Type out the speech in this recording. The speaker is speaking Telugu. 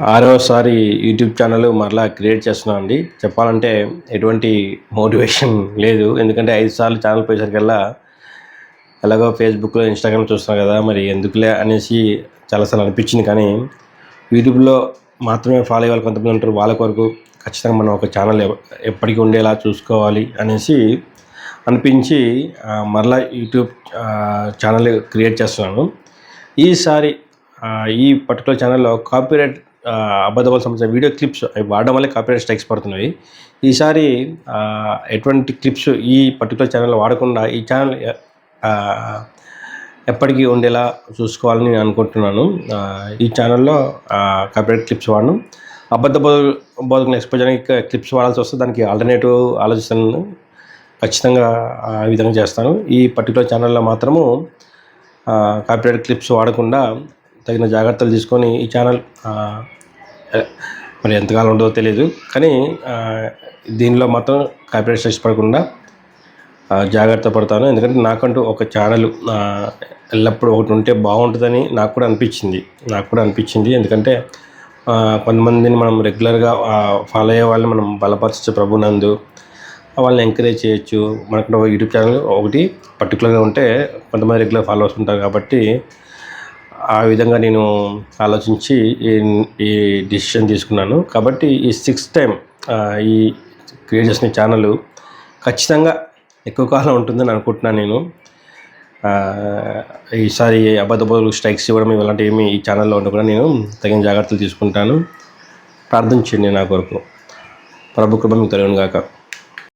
ఆరోసారి యూట్యూబ్ ఛానల్ మరలా క్రియేట్ చేస్తున్నాం అండి. చెప్పాలంటే ఎటువంటి మోటివేషన్ లేదు. ఎందుకంటే ఐదు సార్లు ఛానల్ పోయేసరికల్లా ఎలాగో ఫేస్బుక్లో ఇన్స్టాగ్రామ్ చూస్తున్నాం కదా మరి ఎందుకులే అనేసి చాలాసార్లు అనిపించింది. కానీ యూట్యూబ్లో మాత్రమే ఫాలో అయ్యే కొంతమంది ఉంటారు. వాళ్ళ కొరకు ఖచ్చితంగా మనం ఒక ఛానల్ ఎప్పటికీ ఉండేలా చూసుకోవాలి అనేసి అనిపించి మరలా యూట్యూబ్ ఛానల్ క్రియేట్ చేస్తున్నాను. ఈసారి ఈ పర్టికులర్ ఛానల్లో కాపీరైట్ అబద్ధవాళ్ళ సంబంధించిన వీడియో క్లిప్స్ అవి వాడడం వల్లే కాపీరైట్ స్ట్రైక్స్ పడుతున్నాయి. ఈసారి ఎటువంటి క్లిప్స్ ఈ పర్టికులర్ ఛానల్ వాడకుండా ఈ ఛానల్ ఎప్పటికీ ఉండేలా చూసుకోవాలని నేను అనుకుంటున్నాను. ఈ ఛానల్లో కాపీరైట్ క్లిప్స్ వాడను అబద్ధ బోధ బోధకులను ఎక్స్పోజ్ చేయడానికి క్లిప్స్ వాడాల్సి వస్తే దానికి ఆల్టర్నేటివ్ ఆలోచిస్తాను ఖచ్చితంగా ఆ విధంగా చేస్తాను. ఈ పర్టికులర్ ఛానల్లో మాత్రము కాపీరైట్ క్లిప్స్ వాడకుండా తగిన జాగ్రత్తలు తీసుకొని ఈ ఛానల్ మరి ఎంతకాలం ఉండదో తెలియదు కానీ దీనిలో మాత్రం కాపీరైట్ స్ట్రెస్ పడకుండా జాగ్రత్త పడతాను. ఎందుకంటే నాకంటూ ఒక ఛానల్ ఎల్లప్పుడూ ఒకటి ఉంటే బాగుంటుందని నాకు కూడా అనిపించింది. నాకు కూడా అనిపించింది. ఎందుకంటే కొంతమందిని మనం రెగ్యులర్గా ఫాలో అయ్యే వాళ్ళని మనం బలపరచచ్చు ప్రభునందు వాళ్ళని ఎంకరేజ్ చేయొచ్చు. మనకు యూట్యూబ్ ఛానల్ ఒకటి పర్టికులర్గా ఉంటే కొంతమంది రెగ్యులర్ ఫాలోవర్స్ ఉంటారు కాబట్టి ఆ విధంగా నేను ఆలోచించి ఈ ఈ డిసిషన్ తీసుకున్నాను. కాబట్టి ఈ సిక్స్త్ టైం ఈ క్రియేట్ చేసిన ఛానల్ ఖచ్చితంగా ఎక్కువ కాలం ఉంటుందని అనుకుంటున్నాను నేను. ఈసారి అబద్ధబోలు స్ట్రైక్స్ ఇవ్వడం ఇలాంటి ఏమి ఈ ఛానల్లో ఉండకుండా నేను తగిన జాగ్రత్తలు తీసుకుంటాను. ప్రార్థించండి నా కొరకు. ప్రభు కృప మీకు కలిగిన గాక.